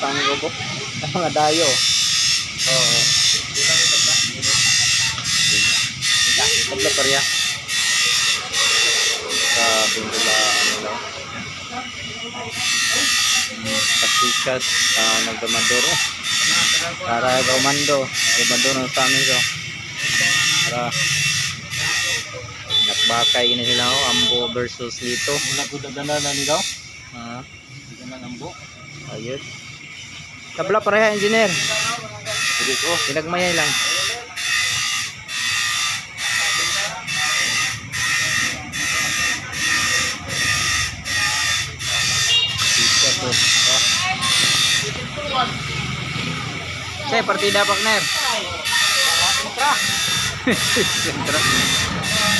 tango ko. Ang mga dayo. Oo. Tabla pa riya. Sa bindula ano Pasikas, uh, nagdamadoro. Para gumando. Gumando sa amin ko. Para nakbakay ini sila oh, Ambo versus Lito. Wala ko dadala na ni daw. Ah, Hindi na nambo. ayun. Tabla pareha engineer. Pwede ko. Pinagmayay lang. Che, partida partner. Sentra.